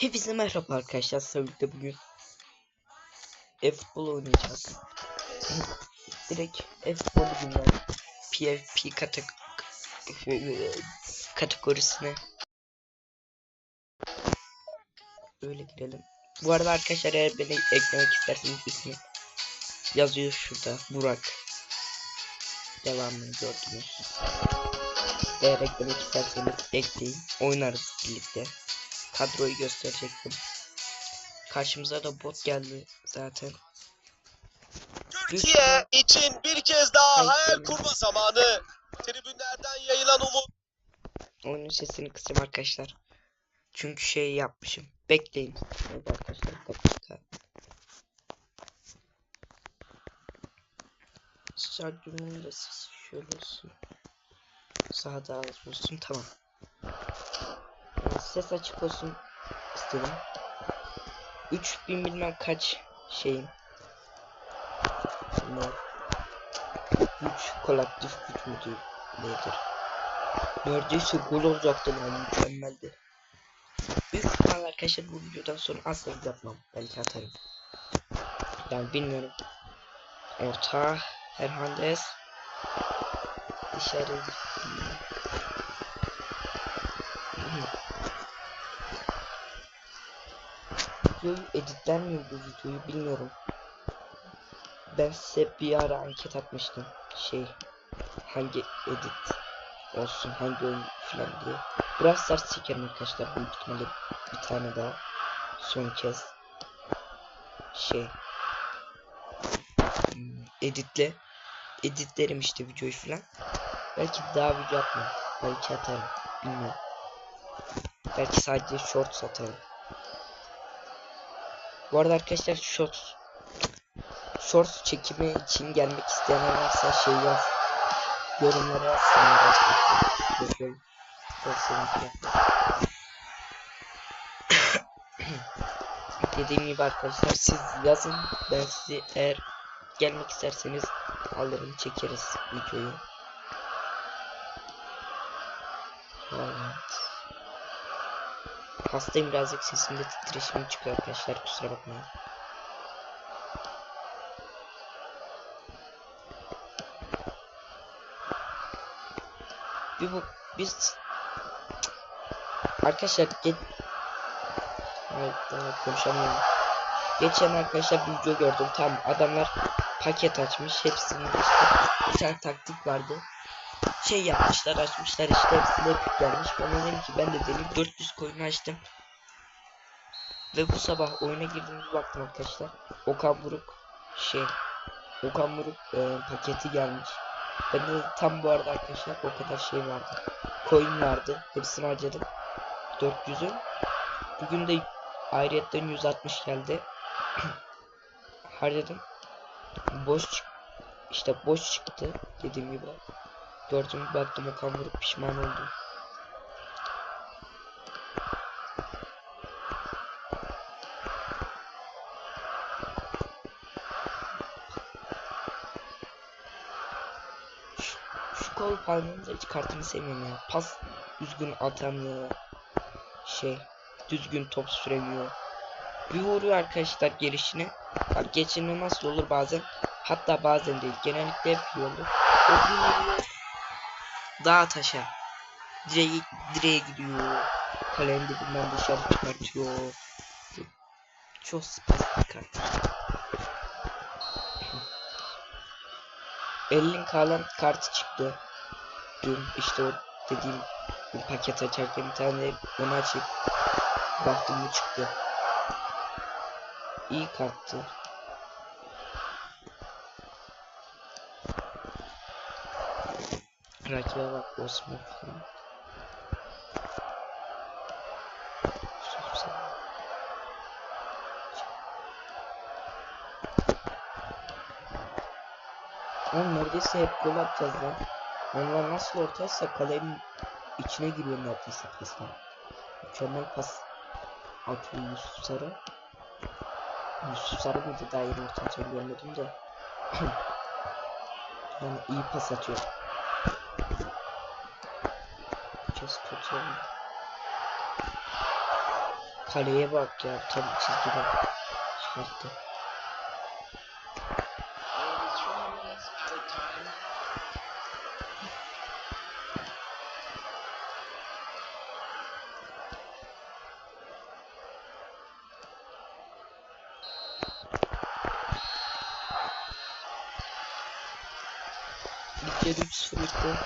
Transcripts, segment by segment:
Hepinize merhaba arkadaşlar. Sevgilikte bugün e-futbol oynayacağız. Direkt e-futbol bugünler PFP katek kategorisine öyle girelim. Bu arada arkadaşlar eğer beni eklemek isterseniz ismi yazıyor şurada Burak. Devamını gördünüz. Eğer eklemek isterseniz ekleyin. Oynarız birlikte kadroyu gösterecektim. Karşımıza da bot geldi zaten. Türkiye için bir kez daha Hayır, hayal canım. kurma zamanı. Tribünlerden yayılan umut. Oyunun sesini kısayım arkadaşlar. Çünkü şey yapmışım. Bekleyin. Evet arkadaşlar. Stadyumun da sesi şöyle olsun. Sağda az olsun tamam. Ses açık olsun istedim. 3000 bilmem kaç şeyim. Ne? Güç kolektif güç müdür nedir? Neredeyse gol olacaktı lan mükemmeldi. Büyük ihtimalle arkadaşlar bu videodan sonra asla yapmam. Belki atarım. Yani bilmiyorum. Orta Hernandez dışarı Mi bu videoyu bilmiyorum. Ben size bir ara anket atmıştım. Şey hangi edit olsun hangi oyun falan diye. Biraz Stars çekerim arkadaşlar büyük ihtimalle bir tane daha son kez şey hmm, editle editlerim işte videoyu falan. Belki daha video atmam. Belki atarım. Bilmiyorum. Belki sadece shorts atarım. Bu arada arkadaşlar shorts shorts çekimi için gelmek isteyenler varsa şey yaz yorumlara yazsınlar arkadaşlar. Dediğim gibi arkadaşlar siz yazın ben sizi eğer gelmek isterseniz alırım çekeriz videoyu. Evet. Hastayım birazcık sesimde titreşim çıkıyor arkadaşlar kusura bakmayın. Bir bu biz arkadaşlar ge evet, konuşamıyorum. Geçen arkadaşlar bir video gördüm tam adamlar paket açmış hepsinin işte bir tane taktik vardı şey yapmışlar açmışlar işte hepsine yüklenmiş ben dedim ki ben de deneyim 400 coin açtım. Ve bu sabah oyuna girdiğimde baktım arkadaşlar Okan Buruk şey Okan Buruk e, paketi gelmiş. Ben de tam bu arada arkadaşlar o kadar şey vardı coin vardı hepsini harcadım. 400'ü bugün de ayrıyetten 160 geldi. Harcadım. Boş çık işte boş çıktı dediğim gibi gördüm baktım Okan Buruk pişman oldu şu, şu kol palminin hiç kartını sevmiyorum ya. Pas düzgün atamıyor şey düzgün top süremiyor. Bir vuruyor arkadaşlar gelişine. Bak geçirme nasıl olur bazen hatta bazen değil genellikle hep iyi olur. O bir vuruyor dağa taşa direğe, direğe gidiyor. Kalenin dibinden dışarı çıkartıyor. Çok spastik kart 50 kalan kartı çıktı. Dün işte o dediğim bir paket açarken bir tane onu açıp baktım bu çıktı. İyi karttı Rakibe bak Osman falan. Oğlum neredeyse hep gol atacağız lan. Onlar nasıl ortaysa kalenin içine giriyor neredeyse paslar. Mükemmel pas atıyor Yusuf Sarı. Yusuf Sarı mıydı daha yeni orta görmedim de. yani iyi pas atıyor. Kes kötü oldu. Kaleye bak ya tam çizgide çıkarttı. İlk yarı 3-0 bitti.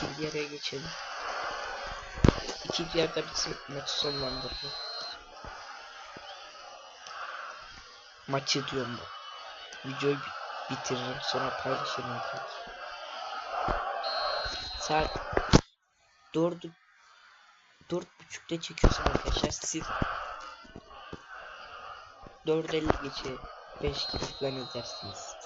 İkinci yarıya geçelim. İkinci yarıda bizim maçı sonlandırdı. Maçı diyorum bu. Videoyu bi- bitiririm sonra paylaşırım. Saat 4 dört buçukta çekiyorsam arkadaşlar siz 4.50 geçe 5 gibi falan izlersiniz.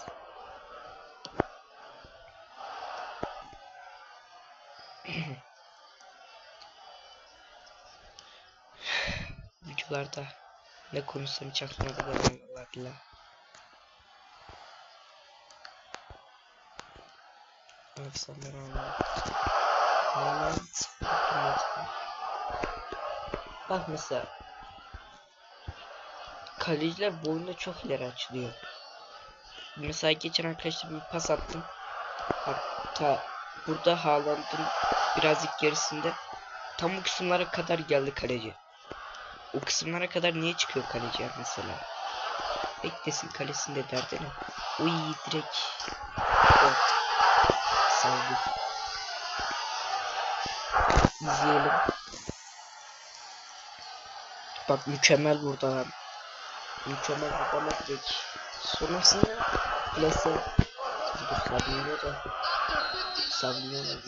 Videolarda ne konuşsam hiç aklıma da gelmiyorlar Efsaneler anlar. Bak mesela Kaleciler boyunda çok ileri açılıyor. Mesela geçen arkadaşlar bir pas attım. Hatta burada Haaland'ın birazcık gerisinde tam bu kısımlara kadar geldi kaleci. O kısımlara kadar niye çıkıyor kaleci mesela? Beklesin kalesinde derdi ne? Uy direkt. Evet. Saldık. İzleyelim. Bak mükemmel burada. Mükemmel burada direkt. Sonrasında plase. Dur Savinio da. Savinio da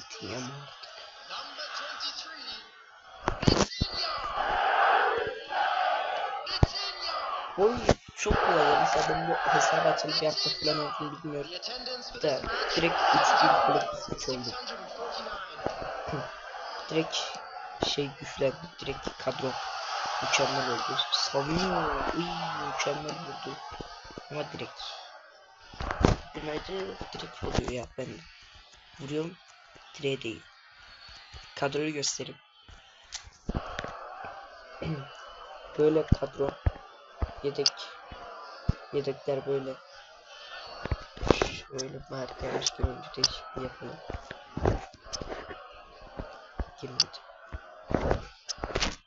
Oy çok kolay. Mesela ben bu hesabı bir hafta falan olduğunu bilmiyorum. Da direkt 3000 kulüp güç oldu. direkt şey güçlendi. Direkt kadro mükemmel oldu. Uy mükemmel vurdu. Ama direkt. Demedi direkt oluyor ya ben vuruyorum. Direğe değil. Kadroyu göstereyim. Böyle kadro yedek yedekler böyle şöyle harika yavaş görüntü değişikliği yapalım girmedi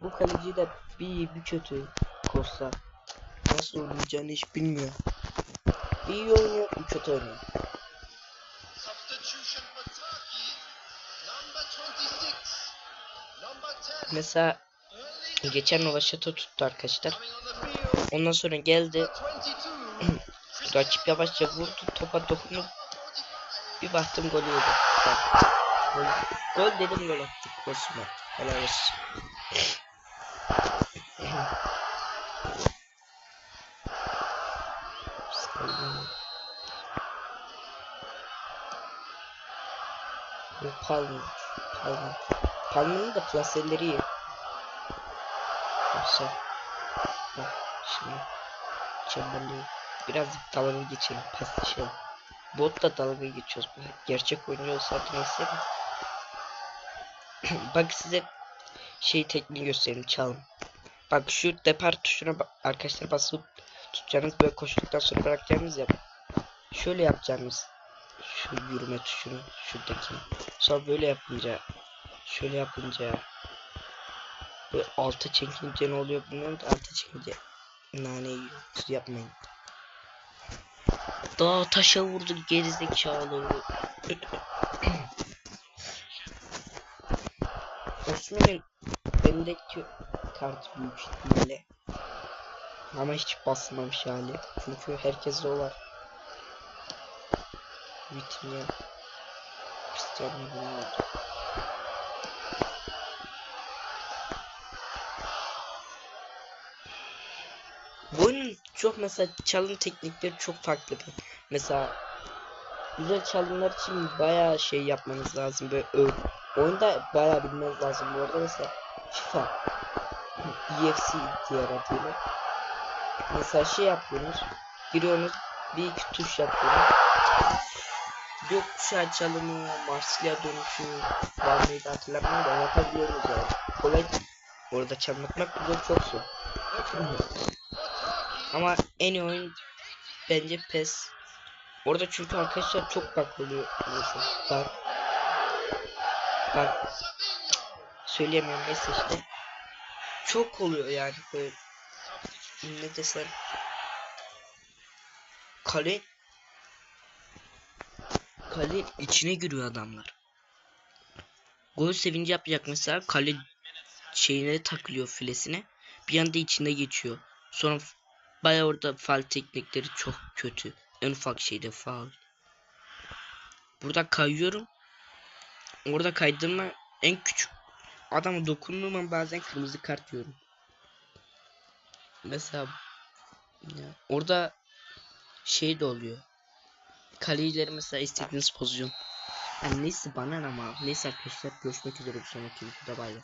bu kaleci de bir bir kötü Kosta nasıl oynayacağını hiç bilmiyor bir iyi oynuyor bir kötü oynuyor Substitution for Turkey. Number 26. Number 10. mesela Geçen Novaşat'ı tuttu arkadaşlar. Ondan sonra geldi. Number 22. rakip yavaşça vurdu. Topa dokunup bir baktım gol yedi. Gol, gol dedim gol attık. Osman helal olsun. Bu Palmer. Palmer'ın da plaseleri iyi Bak şimdi Chamberlain Birazcık dalga geçelim paslaşalım. Botla dalga geçiyoruz. Gerçek oyuncu olsaydı neyse. Bak size şey tekniği göstereyim çalın Bak şu depar tuşuna arkadaşlar basıp tutacağınız böyle koştuktan sonra bırakacağınız ya. Şöyle yapacağınız Şu yürüme tuşunu şuradaki. Sonra böyle yapınca Şöyle yapınca Böyle alta çekince ne oluyor bilmiyorum da alta çekince Nane yiyor. Siz yapmayın. Daha taşa vurdu gerizekalı. Osman'ın bendeki kart büyük ihtimalle. Ama hiç basmamış hali. Çünkü herkes de var. Vitinha Cristiano Ronaldo Bu oyunun çok mesela çalım teknikleri çok farklı. Mesela güzel çalımlar için bayağı şey yapmanız lazım böyle ö- oyunda bayağı bilmeniz lazım bu arada mesela FIFA EFC diğer adıyla mesela şey yapıyorsunuz giriyorsunuz bir iki tuş yapıyorsunuz gökkuşağı çalımı Marsilya dönüşü var mıydı hatırlamıyorum da yapabiliyorsunuz yani kolay Orada çalmatmak burada çok zor. Ama en iyi oyun bence PES. Orada çünkü arkadaşlar çok bak oluyor. Bak. Bak. Söyleyemiyorum neyse işte. Çok oluyor yani böyle. Ne desem. Kale. Kale içine giriyor adamlar. Gol sevinci yapacak mesela kale şeyine takılıyor filesine. Bir anda içinde geçiyor. Sonra bayağı orada faul teknikleri çok kötü. En ufak şeyde faul. Burada kayıyorum. Orada kaydırma en küçük adama dokunduğum bazen kırmızı kart yiyorum. Mesela ya, orada şey de oluyor. Kalecileri mesela istediğiniz pozisyon. Yani neyse bana ama neyse arkadaşlar görüşmek üzere bir sonraki videoda bay bay.